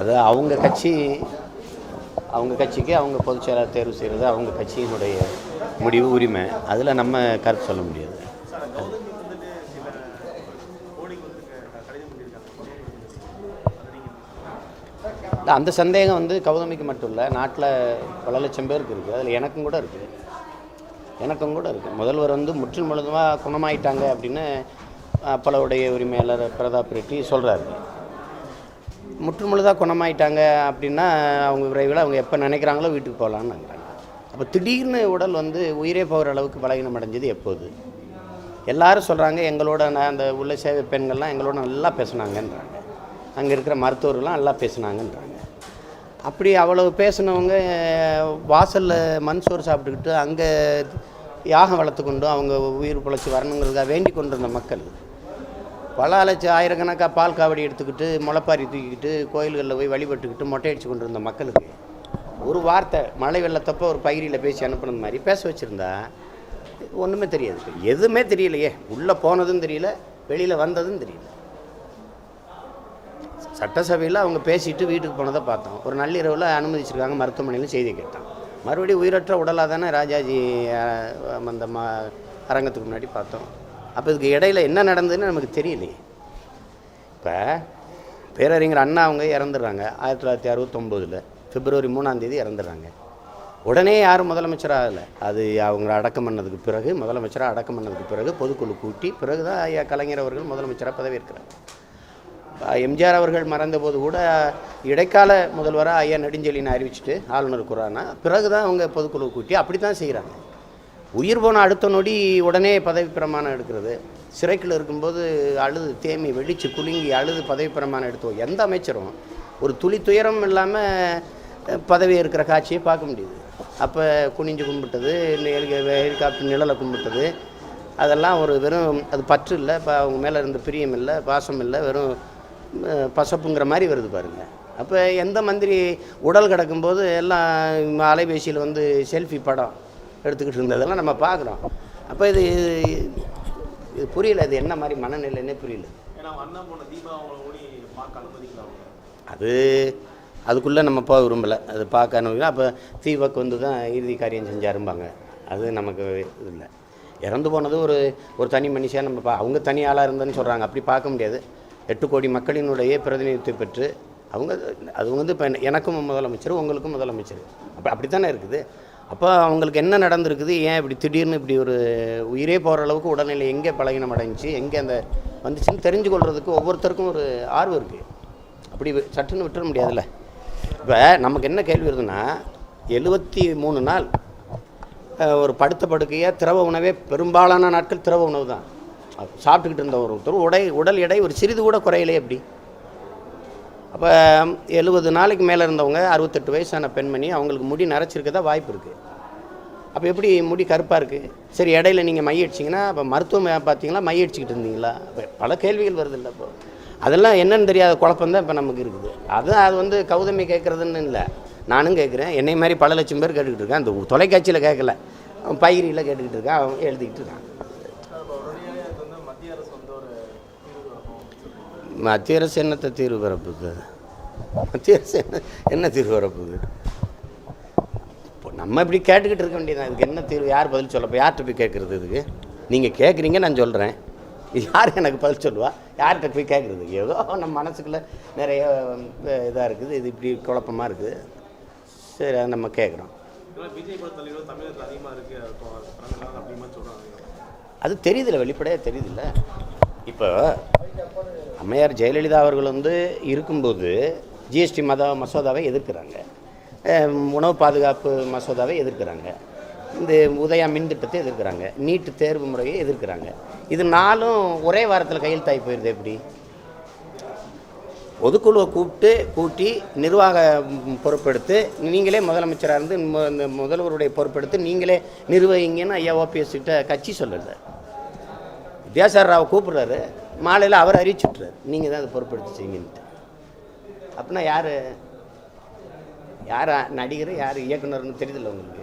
அது அவங்க கட்சி அவங்க கட்சிக்கு அவங்க பொதுச் செயலாளர் தேர்வு செய்கிறது அவங்க கட்சியினுடைய முடிவு உரிமை. அதில் நம்ம கருத்து சொல்ல முடியாது. அந்த சந்தேகம் வந்து கௌதமிக்கு மட்டும் இல்லை நாட்டில் பல லட்சம் பேருக்கு இருக்குது அதில் எனக்கும் கூட இருக்குது எனக்கும் கூட இருக்குது முதல்வர் வந்து முற்றில் முழுதுமாக குணமாயிட்டாங்க அப்படின்னு அப்பளவுடைய உரிமையாளர் பிரதாப் ரெட்டி சொல்கிறாரு முற்றுமுழுதாக குணமாயிட்டாங்க அப்படின்னா அவங்க விரைவில் அவங்க எப்போ நினைக்கிறாங்களோ வீட்டுக்கு போகலான்னு நினைக்கிறாங்க. அப்போ திடீர்னு உடல் வந்து உயிரே போகிற அளவுக்கு பலகீனம் அடைஞ்சது எப்போது? எல்லாரும் சொல்கிறாங்க எங்களோட நான் அந்த உள்ள சேவை பெண்கள்லாம் எங்களோட நல்லா பேசுனாங்கன்றாங்க. அங்கே இருக்கிற மருத்துவர்கள்லாம் நல்லா பேசுனாங்கன்றாங்க. அப்படி அவ்வளவு பேசினவங்க வாசலில் மண் சோறு சாப்பிட்டுக்கிட்டு அங்கே யாகம் வளர்த்து கொண்டு அவங்க உயிர் பிழைச்சி வரணுங்கிறதுக்காக வேண்டி கொண்டிருந்த மக்கள் பல லட்சம் ஆயிரக்கணக்காக பால் காவடி எடுத்துக்கிட்டு முளைப்பாரி தூக்கிக்கிட்டு கோயில்களில் போய் வழிபட்டுக்கிட்டு மொட்டை அடிச்சு கொண்டு இருந்த மக்களுக்கு ஒரு வார்த்தை மழை வெள்ளத்தப்போ ஒரு பகிரியில் பேசி அனுப்புனது மாதிரி பேச வச்சுருந்தா ஒன்றுமே தெரியாது. எதுவுமே தெரியலையே. உள்ளே போனதும் தெரியல வெளியில் வந்ததும் தெரியல. சட்டசபையில் அவங்க பேசிட்டு வீட்டுக்கு போனதை பார்த்தோம். ஒரு நள்ளிரவில் அனுமதிச்சிருக்காங்க மருத்துவமனையில் செய்தி கேட்டான். மறுபடியும் உயிரற்ற உடலாக தானே ராஜாஜி அந்த ம அரங்கத்துக்கு முன்னாடி பார்த்தோம். அப்போ இதுக்கு இடையில் என்ன நடந்ததுன்னு நமக்கு தெரியலையே. இப்போ பேரறிஞர் அண்ணா அவங்க இறந்துடுறாங்க. ஆயிரத்தி தொள்ளாயிரத்தி அறுபத்தொம்போதில் பிப்ரவரி மூணாம் தேதி இறந்துடுறாங்க. உடனே யாரும் முதலமைச்சர் ஆகலை அது அவங்கள அடக்கம் பண்ணதுக்கு பிறகு முதலமைச்சராக அடக்கம் பண்ணதுக்கு பிறகு பொதுக்குழு கூட்டி பிறகு தான் ஐயா கலைஞர் அவர்கள் முதலமைச்சராக பதவியேற்கிறார் எம்ஜிஆர் அவர்கள் மறந்தபோது கூட இடைக்கால முதல்வராக ஐயா நெடுஞ்செழின்னு அறிவிச்சிட்டு ஆளுநர் குரானா பிறகு தான் அவங்க பொதுக்குழு கூட்டி அப்படி தான் செய்கிறாங்க உயிர் போன அடுத்த நொடி உடனே பதவி பிரமாணம் எடுக்கிறது. சிறைக்கில் இருக்கும்போது அழுது தேமி வெடிச்சு குலுங்கி அழுது பதவி பிரமாணம் எடுத்தோம். எந்த அமைச்சரும் ஒரு துளி துயரம் இல்லாமல் பதவி இருக்கிற காட்சியை பார்க்க முடியுது. அப்போ குனிஞ்சு கும்பிட்டது ஹெலிகாப்டர் நிழலை கும்பிட்டது. அதெல்லாம் ஒரு வெறும் அது பற்று இல்லை இப்போ அவங்க மேலே இருந்த பிரியம் இல்லை பாசம் இல்லை வெறும் பசப்புங்கிற மாதிரி வருது பாருங்கள் அப்போ எந்த மந்திரி உடல் கிடக்கும்போது எல்லாம் அலைபேசியில் வந்து செல்ஃபி படம் எடுத்துக்கிட்டு இருந்ததெல்லாம் நம்ம பார்க்குறோம். அப்போ இது இது புரியல இது என்ன மாதிரி மனநிலைன்னே புரியல. அது அதுக்குள்ளே நம்ம போக விரும்பலை. அது பார்க்க அனுபவிக்கலாம் அப்போ தீபக் வந்து தான் இறுதி காரியம் செஞ்சாரும்பாங்க. அது நமக்கு இல்லை. இறந்து போனது ஒரு ஒரு தனி மனுஷன். நம்ம பா அவங்க தனி ஆளாக இருந்தேன்னு சொல்கிறாங்க அப்படி பார்க்க முடியாது. எட்டு கோடி மக்களினுடைய பிரதிநிதித்துவம் பெற்று அவங்க அது வந்து இப்போ எனக்கும் முதலமைச்சர் உங்களுக்கும் முதலமைச்சர். அப்போ அப்படி தானே இருக்குது? அப்போ அவங்களுக்கு என்ன நடந்திருக்குது? ஏன் இப்படி திடீர்னு இப்படி ஒரு உயிரே போகிற அளவுக்கு உடல்நிலை எங்கே பலகீனம் அடைஞ்சி எங்கே அந்த வந்துச்சுன்னு தெரிஞ்சு கொள்றதுக்கு ஒவ்வொருத்தருக்கும் ஒரு ஆர்வம் இருக்குது அப்படி சட்டுன்னு விட்டுற முடியாதுல்ல. இப்போ நமக்கு என்ன கேள்வி வருதுன்னா எழுபத்தி மூணு நாள் ஒரு படுத்த படுக்கையாக திரவ உணவே பெரும்பாலான நாட்கள் திரவ உணவு தான். சாப்பிட்டுக்கிட்டு இருந்த ஒருத்தர் உடை உடல் எடை ஒரு சிறிது கூட குறையலையே அப்படி. அப்போ எழுபது நாளைக்கு மேலே இருந்தவங்க அறுபத்தெட்டு வயசான பெண்மணி அவங்களுக்கு முடி நரைச்சிருக்கதா வாய்ப்பு இருக்குது அப்போ எப்படி முடி கருப்பாக இருக்குது சரி இடையில நீங்கள் மை அடிச்சிங்கன்னா அப்போ மருத்துவம் பார்த்தீங்களா மை அடிச்சுக்கிட்டு இருந்தீங்களா? இப்போ பல கேள்விகள் வருது இல்லை இப்போ. அதெல்லாம் என்னன்னு தெரியாத குழப்பம் தான் இப்போ நமக்கு இருக்குது. அதுதான் அது வந்து கௌதமி கேட்குறதுன்னு இல்லை. நானும் கேட்குறேன் என்னை மாதிரி பல லட்சம் பேர் கேட்டுக்கிட்டு இருக்கேன் அந்த தொலைக்காட்சியில் கேட்கல அவன் பயிரியில் கேட்டுக்கிட்டு இருக்கான் அவன் எழுதிக்கிட்டு இருக்கான் இப்போ உடனடியாக இது வந்து மத்திய அரசு வந்து ஒரு தீர்வு வரணும் மத்திய அரசு என்னத்தை தீர்வு வரப்போகுது மத்திய அரசு என்ன என்ன தீர்வு வரப்போகுது இப்போ நம்ம இப்படி கேட்டுக்கிட்டு இருக்க வேண்டியது இதுக்கு என்ன தீர்வு? யார் பதில் சொல்ல இப்போ யார்கிட்ட போய் கேட்குறது இதுக்கு? நீங்கள் கேட்குறீங்க நான் சொல்கிறேன் யார் எனக்கு பதில் சொல்லுவா? யார்கிட்ட போய் கேட்குறது ஏதோ நம்ம மனசுக்குள்ளே நிறைய இதாக இருக்குது. இது இப்படி குழப்பமாக இருக்குது. சரி அதை நம்ம கேட்குறோம் அது தெரியுதுல்ல வெளிப்படையாக தெரியுதுல்ல. இப்போ அம்மையார் ஜெயலலிதா அவர்கள் வந்து இருக்கும்போது ஜிஎஸ்டி மத மசோதாவை எதிர்க்கிறாங்க. உணவு பாதுகாப்பு மசோதாவை எதிர்க்கிறாங்க. இந்த உதயா மின் திட்டத்தை எதிர்க்கிறாங்க. நீட்டு தேர்வு முறையை எதிர்க்கிறாங்க. இது நாளும் ஒரே வாரத்தில் கையெழுத்தாகி போயிடுது எப்படி? பொதுக்குழுவை கூப்பிட்டு கூட்டி நிர்வாக பொறுப்பெடுத்து நீங்களே முதலமைச்சராக இருந்து இந்த முதல்வருடைய பொறுப்பெடுத்து நீங்களே நிர்வகிங்கன்னு ஐயா ஓபிஎஸ் கிட்ட கட்சி சொல்லலை. வித்யாசார் ராவ் கூப்பிடுறாரு. மாலையில் அவர் அறிவிச்சுட்றாரு. நீங்கள் தான் அதை பொறுப்படுத்திச்சிங்கன்ட்டு அப்படின்னா யார் யார் நடிகர் யார் இயக்குனர்னு தெரியுதில்ல உங்களுக்கு?